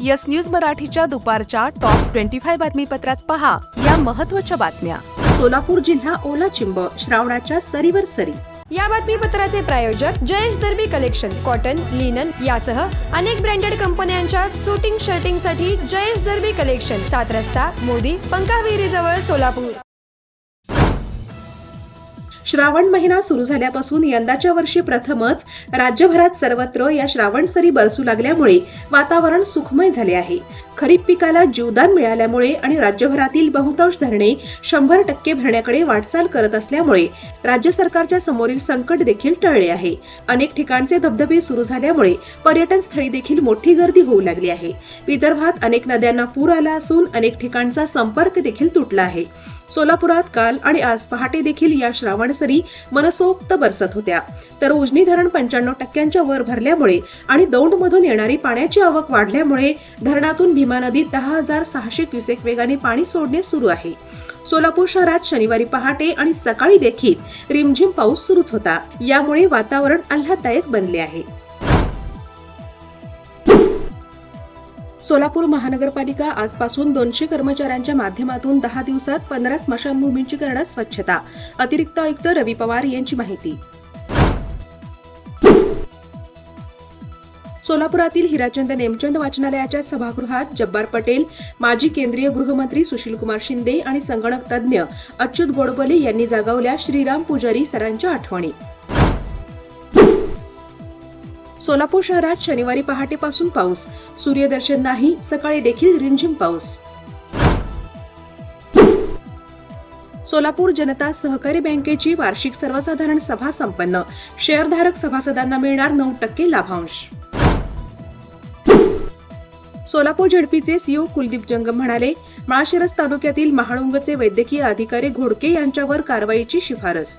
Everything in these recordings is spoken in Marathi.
यस न्यूज मराठीच्या दुपारच्या टॉप ट्वेंटी फाय बातमीपत्रात पहा या महत्त्वाच्या बातम्या. सोलापूर जिल्हा ओला चिंब श्रावणाच्या सरीवर सरी. या बातमीपत्राचे प्रायोजक Jayesh Derby collection cotton linen यासह अनेक ब्रँडेड कंपन्यांच्या सुटिंग शर्टिंगसाठी जयेश दर्बी कलेक्शन सात रस्ता मोदी पंकाविहिरी जवळ सोलापूर. श्रावण महिना सुरू झाल्यापासून यंदाच्या वर्षी प्रथमच राज्यभरात सर्वत्र या श्रावण सरी बरसू लागल्यामुळे वातावरण सुखमय झाले आहे. खरीप पिकाला जीवदान मिळाल्यामुळे आणि राज्यभरातील बहुतांश धरणे शंभर टक्के भरण्याकडे वाटचाल करत असल्यामुळे राज्य सरकारच्या समोरील संकट देखील टळले आहे. अनेक ठिकाणचे धबधबे सुरू झाल्यामुळे पर्यटन स्थळी देखील मोठी गर्दी होऊ लागली आहे. विदर्भात अनेक नद्यांना पूर आला असून अनेक ठिकाणचा संपर्क देखील तुटला आहे. सोलापुरात काल आणि आज पहाटे देखील या श्रावण सरी मनसोक्त बरसत होत्या. तर उजनी धरण पंच्याण्णव टक्क्यांच्या वर भरल्यामुळे आणि दौंडमधून येणारी पाण्याची आवक वाढल्यामुळे धरणातून भीमा नदीत दहा हजार सहाशे क्युसेक वेगाने पाणी सोडणे सुरू आहे. सोलापूर शहरात शनिवारी पहाटे आणि सकाळी देखील रिमझिम पाऊस सुरूच होता. यामुळे वातावरण आल्हाददायक बनले आहे. सोलापूर महानगरपालिका आजपासून दोनशे कर्मचाऱ्यांच्या माध्यमातून दहा दिवसात पंधरा स्मशानभूमींची करणार स्वच्छता. अतिरिक्त आयुक्त रवी पवार यांची माहिती. सोलापुरातील हिराचंद नेमचंद वाचनालयाच्या सभागृहात जब्बार पटेल माजी केंद्रीय गृहमंत्री सुशीलकुमार शिंदे आणि संगणक तज्ज्ञ अच्युत गोडबोले यांनी जागवल्या श्रीराम पुजारी सरांच्या आठवणी. सोलापूर शहरात शनिवारी पहाटेपासून पाऊस. सूर्यदर्शन नाही सकाळी देखील रिमझिम पाऊस. सोलापूर जनता सहकारी बँकेची वार्षिक सर्वसाधारण सभा संपन्न. शेअरधारक सभासदांना मिळणार नऊ टक्के लाभांश. सोलापूर झडपीचे सीओ कुलदीप जंगम म्हणाले माळशिरस तालुक्यातील महाळुंगचे वैद्यकीय अधिकारी घोडके यांच्यावर कारवाईची शिफारस.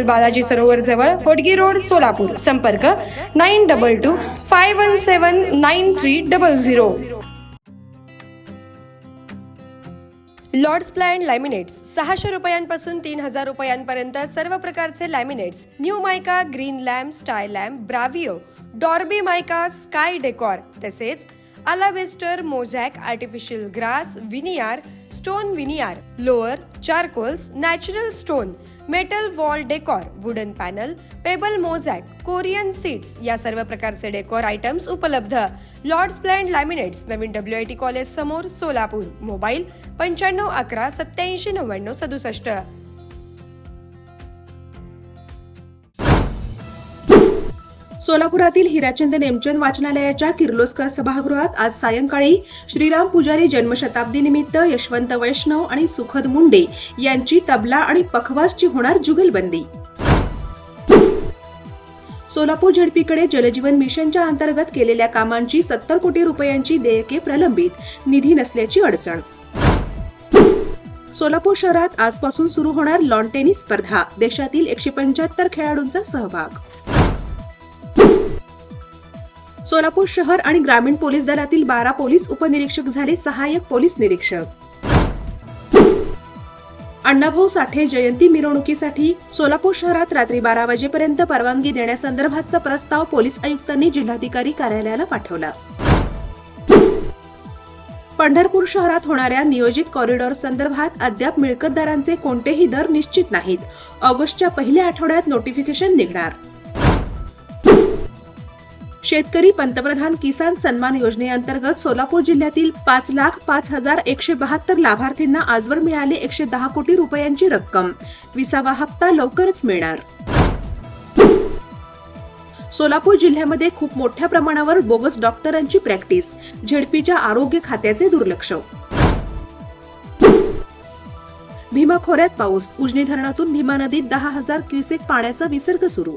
बालाजी सरोवर जवळ होडगी रोड सोलापूर. संपर्क nine double two five one seven nine three double zero. Lords plan laminates. सहाशे रुपयांपासून तीन हजार रुपयांपर्यंत सर्व प्रकारचे laminates. New mica Greenlam Stylam Bravio डॉर्बी mica sky decor. तसेच alabaster mosaic artificial grass veneer stone veneer louver charcoals natural stone metal wall decor wooden panel pebble mosaic Corian seats या सर्व प्रकारचे डेकॉर आयटम्स उपलब्ध. लॉर्ड्स ब्लँड लॅमिनेट्स नवीन डब्ल्यू आय टी कॉलेज समोर सोलापूर मोबाईल पंच्याण्णव अकरा सत्याऐंशी नव्याण्णव सदुसष्ट. सोलापुरातील हिराचंद नेमचंद वाचनालयाच्या किर्लोस्कर सभागृहात आज सायंकाळी श्रीराम पुजारी जन्मशताब्दी निमित्त यशवंत वैष्णव आणि सुखद मुंडे यांची तबला आणि पखवासची होणार जुगलबंदी. सोलापूर झडपीकडे जलजीवन मिशनच्या अंतर्गत केलेल्या कामांची सत्तर कोटी रुपयांची देयके प्रलंबित निधी नसल्याची अडचण. सोलापूर शहरात आजपासून सुरू होणार लॉन टेनिस स्पर्धा देशातील एकशे पंच्याहत्तर खेळाडूंचा सहभाग. सोलापूर शहर आणि ग्रामीण पोलीस दलातील बारा पोलीस उपनिरीक्षक झाले सहाय्यक पोलीस निरीक्षक. अण्णाभाऊ साठे जयंती मिरवणुकीसाठी सोलापूर शहरात रात्री बारा वाजेपर्यंत परवानगी देण्यासंदर्भातचा प्रस्ताव पोलीस आयुक्तांनी जिल्हाधिकारी कार्यालयाला पाठवला. पंढरपूर शहरात होणाऱ्या नियोजित कॉरिडॉर संदर्भात अद्याप मिळकतदारांचे कोणतेही दर निश्चित नाहीत. ऑगस्टच्या पहिल्या आठवड्यात नोटिफिकेशन निघणार. शेतकरी पंतप्रधान किसान सन्मान योजनेअंतर्गत सोलापूर जिल्ह्यातील पाच लाख पाच हजार एकशे बहात्तर लाभार्थींना आजवर मिळाले एकशे दहा कोटी रुपयांची रक्कम. विसावा हप्ता लवकरच मिळणार. सोलापूर जिल्ह्यामध्ये खूप मोठ्या प्रमाणावर बोगस डॉक्टरांची प्रॅक्टिस झेडपीच्या आरोग्य खात्याचे दुर्लक्ष. भीमा खोऱ्यात पाऊस उजनी धरणातून भीमा नदीत दहा हजार क्युसेक पाण्याचा विसर्ग सुरू.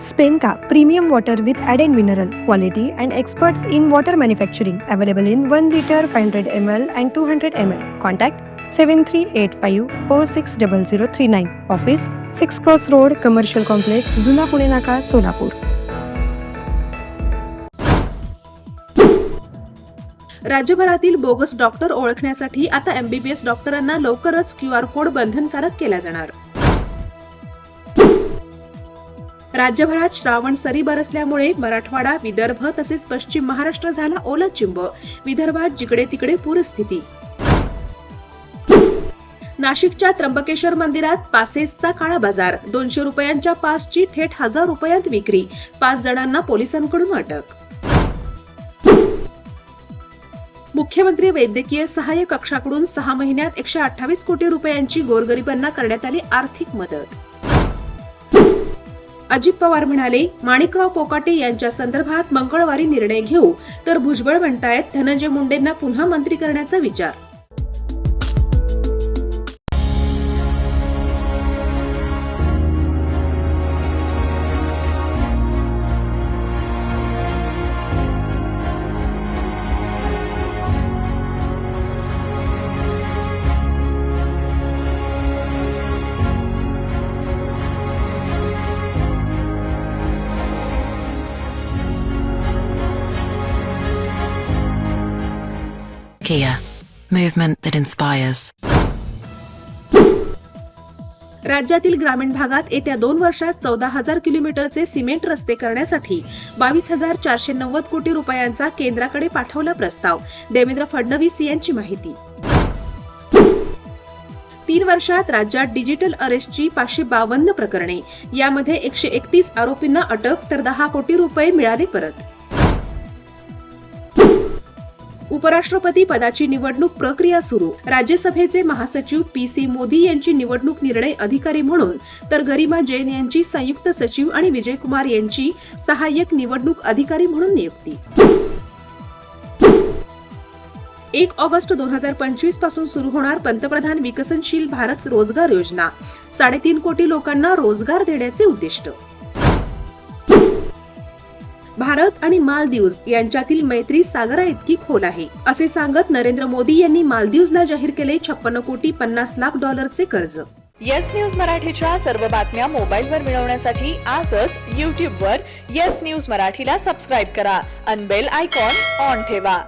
स्पेनका प्रीमियम वॉटर विथ ॲड end mineral quality and experts in water manufacturing available in one litre five hundred M L and two hundred M L contact seven three eight five four six double zero three nine office six cross road commercial complex जुना पुणे नाका सोलापूर राज्यभरातील बोगस डॉक्टर ओळखण्यासाठी आता एमबीबीएस डॉक्टरांना लवकरच क्यू आर कोड बंधनकारक केला जाणार. राज्यभरात श्रावण सरी बरसल्यामुळे मराठवाडा विदर्भ तसेच पश्चिम महाराष्ट्र झाला ओलचिंब विदर्भात जिकडे तिकडे पूरस्थिती. नाशिकच्या त्र्यंबकेश्वर मंदिरात पासेसचा काळा बाजार. दोनशे रुपयांच्या पासची थेट हजार रुपयांत विक्री. पाच जणांना पोलिसांकडून अटक. मुख्यमंत्री वैद्यकीय सहाय्य कक्षाकडून सहा महिन्यात एकशे अठ्ठावीस कोटी रुपयांची गोरगरिबांना करण्यात आली आर्थिक मदत. अजित पवार म्हणाले माणिकराव कोकाटे यांच्या संदर्भात मंगळवारी निर्णय घेऊ. तर भुजबळ म्हणतायत धनंजय मुंडेंना पुन्हा मंत्री करण्याचा विचार. Kia, movement that inspires. राज्यातील ग्रामीण भागात येत्या दोन वर्षात चौदा हजार किलोमीटरचे सिमेंट रस्ते करण्यासाठी बावीस हजार चारशे नव्वद कोटी रुपयांचा केंद्राकडे पाठवला प्रस्ताव. देवेंद्र फडणवीस यांची माहिती. तीन वर्षात राज्यात डिजिटल अरेस्टची पाचशे बावन्न प्रकरणे. यामध्ये एकशे एकतीस आरोपींना अटक तर दहा कोटी रुपये मिळाले परत. उपराष्ट्रपती पदाची निवडणूक प्रक्रिया सुरू. राज्यसभेचे महासचिव पी सी मोदी यांची निवडणूक निर्णय अधिकारी म्हणून तर गरिमा जैन यांची संयुक्त सचिव आणि विजयकुमार यांची सहाय्यक निवडणूक अधिकारी म्हणून नियुक्ती. एक ऑगस्ट दोन हजार पंचवीसपासून सुरू होणार पंतप्रधान विकसनशील भारत रोजगार योजना. साडेतीन कोटी लोकांना रोजगार देण्याचे उद्दिष्ट. भारत आणि मालदीव्ज यांच्यातील मैत्री सागरा इतकी खोल आहे असे सांगत नरेंद्र मोदी यांनी मालदीव्जला जाहीर केले छप्पन्न कोटी पन्नास लाख डॉलरचे कर्ज. येस न्यूज मराठीच्या सर्व बातम्या मोबाईलवर मिळवण्यासाठी आजच यूट्यूबवर येस न्यूज मराठीला सबस्क्राईब करा अनबेल आयकॉन ऑन ठेवा.